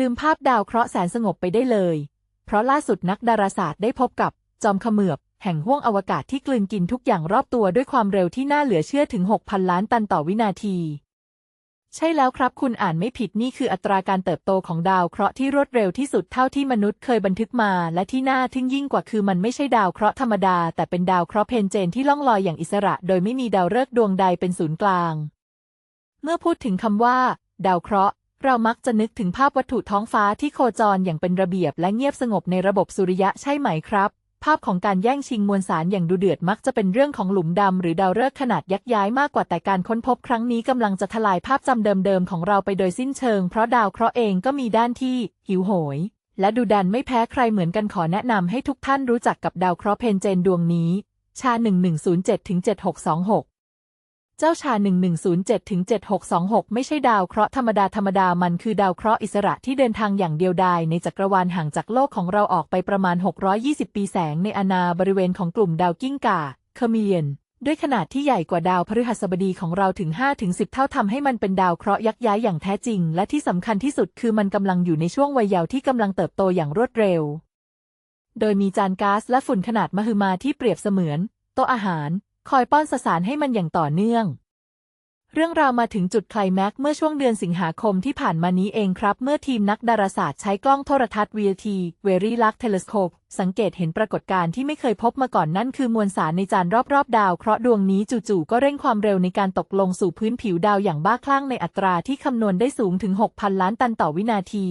ลืมภาพดาวเคราะห์แสนสงบไปได้เลย เพราะล่าสุดนักดาราศาสตร์ได้พบกับ จอมขมือบ แห่งห้วงอวกาศที่กลืนกินทุกอย่างรอบตัวด้วยความเร็วที่น่าเหลือเชื่อถึง 6,000 ล้านตันต่อวินาที ใช่แล้วครับคุณอ่านไม่ผิดนี่คืออัตราการเติบโตของดาวเคราะห์ที่รวดเร็วที่สุดเท่าที่มนุษย์เคยบันทึกมา และที่น่าทึ่งยิ่งกว่าคือมันไม่ใช่ดาวเคราะห์ธรรมดา แต่เป็นดาวเคราะห์เพนเจนที่ล่องลอยอย่างอิสระ โดยไม่มีดาวฤกษ์ดวงใดเป็นศูนย์กลาง เมื่อพูดถึงคำว่า ดาวเคราะห์ เรามักจะนึกถึงภาพวัตถุท้องฟ้าที่โคจรอย่างเป็นระเบียบและเงียบสงบในระบบสุริยะใช่ไหมครับ ภาพของการแย่งชิงมวลสารอย่างดุเดือดมักจะเป็นเรื่องของหลุมดำหรือดาวฤกษ์ขนาดยักษ์ย้ายมากกว่าแต่การค้นพบครั้งนี้กำลังจะทลายภาพจำเดิมๆของเราไปโดยสิ้นเชิง เพราะดาวเคราะห์เองก็มีด้านที่หิวโหย และดุดันไม่แพ้ใครเหมือนกันขอแนะนำให้ทุกท่านรู้จักกับดาวเคราะห์เพนเจนดวงนี้ ชา 1107-7626 เจ้าชา 1107-7626 ไม่ใช่ดาวเคราะห์ธรรมดาธรรมดามันคือดาวเคราะห์อิสระที่เดินทางอย่างเดียวดายในจักรวาลห่างจากโลกของเราออกไปประมาณ 620 ปีแสงในอาณาบริเวณของกลุ่มดาวกิ้งก่าเคอร์มิเลียน ด้วยขนาดที่ใหญ่กว่าดาวพฤหัสบดีของเราถึง 5-10 เท่าทำให้มันเป็นดาวเคราะห์ยักษ์ย้ายอย่างแท้จริง และที่สำคัญที่สุดคือมันกำลังอยู่ในช่วงวัยเยาว์ที่กำลังเติบโตอย่างรวดเร็ว โดยมีจานก๊าซและฝุ่นขนาดมหึมาที่เปรียบเสมือนโต๊ะอาหาร คอยป้อนสสารให้มันอย่างต่อเนื่อง เรื่องราวมาถึงจุดไคลแม็กซ์เมื่อช่วงเดือนสิงหาคมที่ผ่านมานี้เองครับ เมื่อทีมนักดาราศาสตร์ใช้กล้องโทรทัศน์ VLT Very Large Telescope สังเกตเห็นปรากฏการณ์ที่ไม่เคยพบมาก่อนนั่นคือมวลสารในจานรอบๆ ดาวเคราะห์ดวงนี้จู่ๆก็เร่งความเร็วในการตกลงสู่พื้นผิวดาวอย่างบ้าคลั่งในอัตราที่คำนวณได้สูงถึง 6,000 ล้านตันต่อวินาที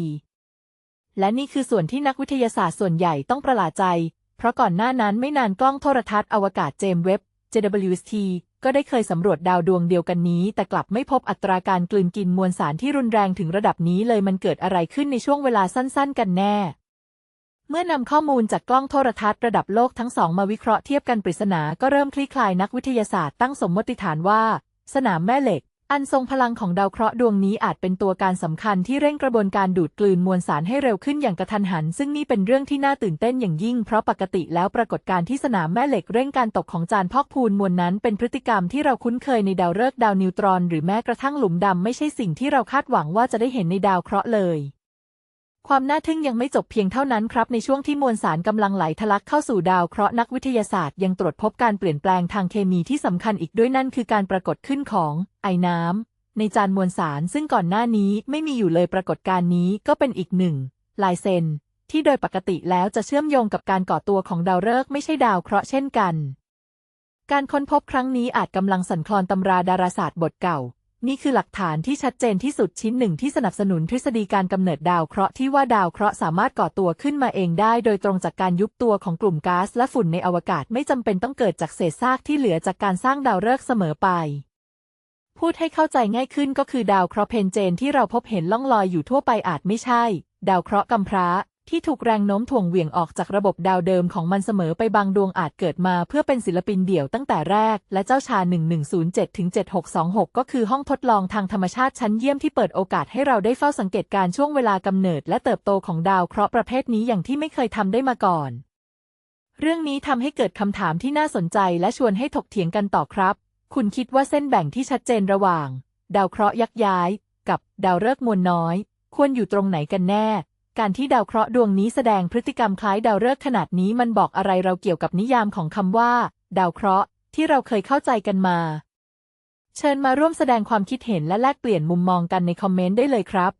และนี่คือส่วนที่นักวิทยาศาสตร์ส่วนใหญ่ต้องประหลาดใจ เพราะก่อนหน้านั้นไม่นานกล้องโทรทัศน์อวกาศเจมเว็บ JWST ก็ได้เคยสำรวจดาวดวงเดียวกันนี้ แต่กลับไม่พบอัตราการกลืนกินมวลสารที่รุนแรงถึงระดับนี้เลยมันเกิดอะไรขึ้นในช่วงเวลาสั้นๆ กันแน่ เมื่อนำข้อมูลจากกล้องโทรทัศน์ระดับโลกทั้งสองมาวิเคราะห์เทียบกันปริศนาก็เริ่มคลี่คลายนักวิทยาศาสตร์ตั้งสมมติฐานว่า สนามแม่เหล็ก อันทรงพลังของดาวเคราะห์ดวงนี้อาจเป็นตัวการสำคัญที่เร่งกระบวนการดูดกลืนมวลสารให้เร็วขึ้นอย่างกระทันหัน ซึ่งนี่เป็นเรื่องที่น่าตื่นเต้นอย่างยิ่ง เพราะปกติแล้วปรากฏการณ์ที่สนามแม่เหล็กเร่งการตกของจานพอกพูนมวลนั้น เป็นพฤติกรรมที่เราคุ้นเคยในดาวฤกษ์ดาวนิวตรอน หรือแม้กระทั่งหลุมดำไม่ใช่สิ่งที่เราคาดหวังว่าจะได้เห็นในดาวเคราะห์เลย ความน่าทึ่งยังไม่จบเพียงเท่านั้นครับในช่วงที่มวลสารกำลังไหลทะลักเข้าสู่ดาวเคราะห์นักวิทยาศาสตร์ยังตรวจพบการเปลี่ยนแปลงทางเคมีที่สำคัญอีกด้วยนั่นคือการปรากฏขึ้นของไอน้ำในจานมวลสารซึ่งก่อนหน้านี้ไม่มีอยู่เลยปรากฏการณ์นี้ก็เป็นอีกหนึ่งลายเซนที่โดยปกติแล้วจะเชื่อมโยงกับการก่อตัวของดาวฤกษ์ไม่ใช่ดาวเคราะห์เช่นกัน การค้นพบครั้งนี้อาจกำลังสั่นคลอนตำราดาราศาสตร์บทเก่า นี่คือหลักฐานที่ชัดเจนที่สุดชิ้นหนึ่งที่สนับสนุนทฤษฎีการกำเนิดดาวเคราะห์ที่ว่าดาวเคราะห์สามารถก่อตัวขึ้นมาเองได้ โดยตรงจากการยุบตัวของกลุ่มก๊าซและฝุ่นในอวกาศไม่จำเป็นต้องเกิดจากเศษซากที่เหลือจากการสร้างดาวฤกษ์เสมอไป พูดให้เข้าใจง่ายขึ้นก็คือดาวเคราะห์เพนเจนที่เราพบเห็นล่องลอยอยู่ทั่วไปอาจไม่ใช่ ดาวเคราะห์กำพร้า ที่ถูกแรงโน้มถ่วงเหวี่ยงออกจากระบบดาวเดิมของมันเสมอไปบางดวงอาจเกิดมาเพื่อเป็นศิลปินเดี่ยวตั้งแต่แรก และเจ้าชา 1107-7626 ก็คือห้องทดลองทางธรรมชาติชั้นเยี่ยมที่เปิดโอกาสให้เราได้เฝ้าสังเกตการช่วงเวลากำเนิดและเติบโตของดาวเคราะห์ประเภทนี้อย่างที่ไม่เคยทำได้มาก่อน เรื่องนี้ทำให้เกิดคำถามที่น่าสนใจและชวนให้ถกเถียงกันต่อครับ คุณคิดว่าเส้นแบ่งที่ชัดเจนระหว่าง ดาวเคราะห์ยักษ์ย้าย กับดาวฤกษ์มวลน้อย ควรอยู่ตรงไหนกันแน่ การที่ดาวเคราะห์ดวงนี้แสดงพฤติกรรมคล้ายดาวฤกษ์ขนาดนี้มันบอกอะไรเราเกี่ยวกับนิยามของคำว่า ดาวเคราะห์ที่เราเคยเข้าใจกันมา เชิญมาร่วมแสดงความคิดเห็นและแลกเปลี่ยนมุมมองกันในคอมเมนต์ได้เลยครับ